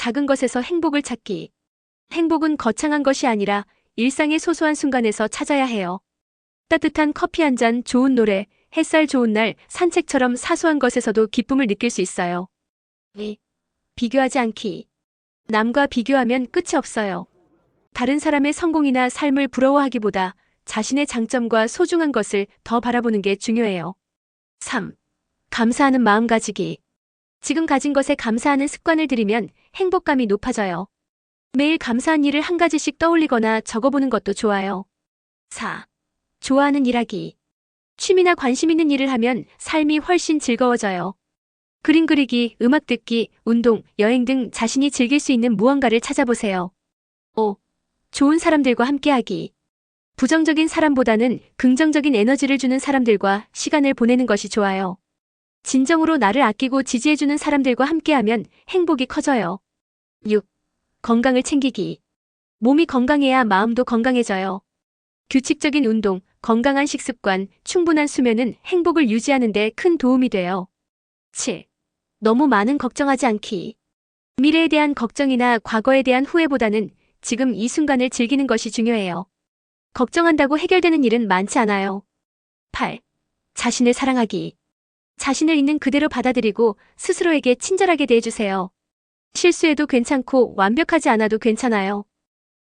작은 것에서 행복을 찾기. 행복은 거창한 것이 아니라 일상의 소소한 순간에서 찾아야 해요. 따뜻한 커피 한 잔, 좋은 노래, 햇살 좋은 날, 산책처럼 사소한 것에서도 기쁨을 느낄 수 있어요. 네. 비교하지 않기. 남과 비교하면 끝이 없어요. 다른 사람의 성공이나 삶을 부러워하기보다 자신의 장점과 소중한 것을 더 바라보는 게 중요해요. 3. 감사하는 마음 가지기. 지금 가진 것에 감사하는 습관을 들이면 행복감이 높아져요. 매일 감사한 일을 한 가지씩 떠올리거나 적어보는 것도 좋아요. 4. 좋아하는 일하기. 취미나 관심 있는 일을 하면 삶이 훨씬 즐거워져요. 그림 그리기, 음악 듣기, 운동, 여행 등 자신이 즐길 수 있는 무언가를 찾아보세요. 5. 좋은 사람들과 함께하기. 부정적인 사람보다는 긍정적인 에너지를 주는 사람들과 시간을 보내는 것이 좋아요. 진정으로 나를 아끼고 지지해주는 사람들과 함께하면 행복이 커져요. 6. 건강을 챙기기. 몸이 건강해야 마음도 건강해져요. 규칙적인 운동, 건강한 식습관, 충분한 수면은 행복을 유지하는 데 큰 도움이 돼요. 7. 너무 많은 걱정하지 않기. 미래에 대한 걱정이나 과거에 대한 후회보다는 지금 이 순간을 즐기는 것이 중요해요. 걱정한다고 해결되는 일은 많지 않아요. 8. 자신을 사랑하기. 자신을 있는 그대로 받아들이고 스스로에게 친절하게 대해주세요. 실수해도 괜찮고 완벽하지 않아도 괜찮아요.